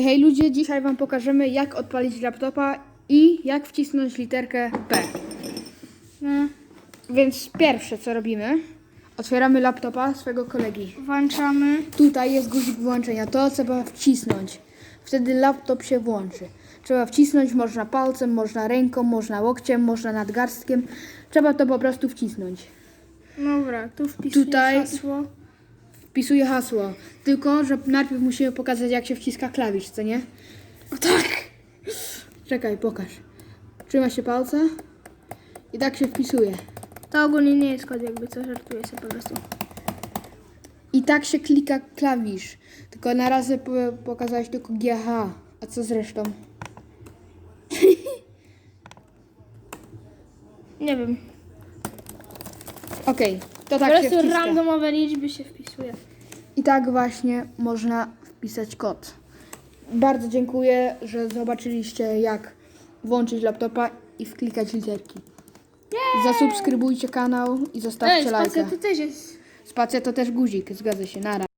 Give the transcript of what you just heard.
Hej ludzie, dzisiaj wam pokażemy jak odpalić laptopa i jak wcisnąć literkę P. No, Więc pierwsze co robimy, otwieramy laptopa swojego kolegi. włączamy. Tutaj jest guzik włączenia, to trzeba wcisnąć. Wtedy laptop się włączy. Trzeba wcisnąć, można palcem, można ręką, można łokciem, można nadgarstkiem. Trzeba to po prostu wcisnąć. Dobra, tu wpisuję Tutaj- hasło. Wpisuję hasło, tylko że najpierw musimy pokazać jak się wciska klawisz, co nie? O tak! Czekaj, pokaż. Trzyma się palca i tak się wpisuje. To ogólnie nie jest kod, jakby co żartuję sobie po prostu. I tak się klika klawisz. Tylko na razie po- pokazałeś tylko GH. A co z resztą? Nie wiem. Okej, to po tak się prostu wciska. randomowe liczby się wpisuje. I tak właśnie można wpisać kod. Bardzo dziękuję, że zobaczyliście jak włączyć laptopa i wklikać literki. Zasubskrybujcie kanał i zostawcie Ej, spacja lajka. to też jest. Spacja to też guzik, zgadza się, nara.